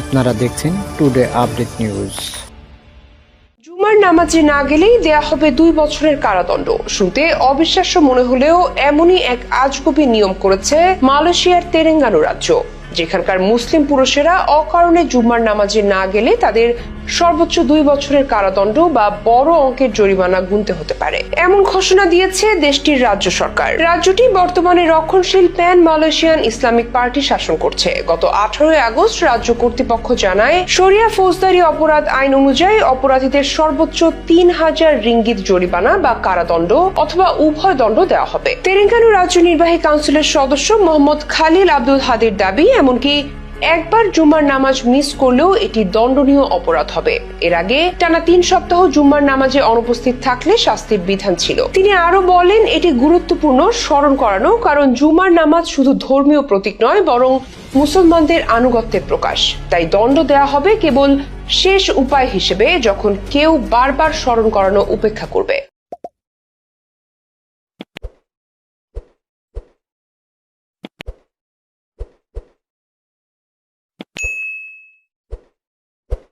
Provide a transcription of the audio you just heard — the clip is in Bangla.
আপনারা দেখছেন টুডে আপডেট নিউজ জুমার নামাজে না গেলেই দেয়া হবে দুই বছরের কারাদণ্ড। শুনতে অবিশ্বাস্য মনে হলেও এমনই এক আজগুবি নিয়ম করেছে মালয়েশিয়ার তেরেঙ্গানু রাজ্য। যেখানকার মুসলিম পুরুষেরা অকারণে জুম্মার নামাজে না গেলে তাদের সর্বোচ্চ দুই বছরের কারাদণ্ড বা বড় অঙ্কের জরিমানা গুনতে হতে পারে। এমন ঘোষণা দিয়েছে দেশটির রাজ্য সরকার। রাজ্যটি বর্তমানে রক্ষণশীল প্যান মালয়েশিয়ান ইসলামিক পার্টি শাসন করছে। গত আঠারোই আগস্ট রাজ্য কর্তৃপক্ষ জানায়, শরিয়া ফৌজদারি অপরাধ আইন অনুযায়ী অপরাধীদের সর্বোচ্চ তিন হাজার রিঙ্গিত জরিমানা বা কারাদণ্ড অথবা উভয় দণ্ড দেওয়া হবে। তেলেঙ্গানু রাজ্য নির্বাহী কাউন্সিলের সদস্য মোহাম্মদ খালিল আব্দুল হাদির দাবি এমনকি একবার জুম্মার নামাজ মিস করলেও এটি দণ্ডনীয় অপরাধ হবে। এর আগে টানা তিন সপ্তাহ জুম্মার নামাজে অনুপস্থিত থাকলে শাস্তির বিধান ছিল। তিনি আরও বলেন, এটি গুরুত্বপূর্ণ স্মরণ করানো, কারণ জুমার নামাজ শুধু ধর্মীয় প্রতীক নয়, বরং মুসলমানদের আনুগত্যের প্রকাশ। তাই দণ্ড দেয়া হবে কেবল শেষ উপায় হিসেবে, যখন কেউ বারবার স্মরণ করানো উপেক্ষা করবে।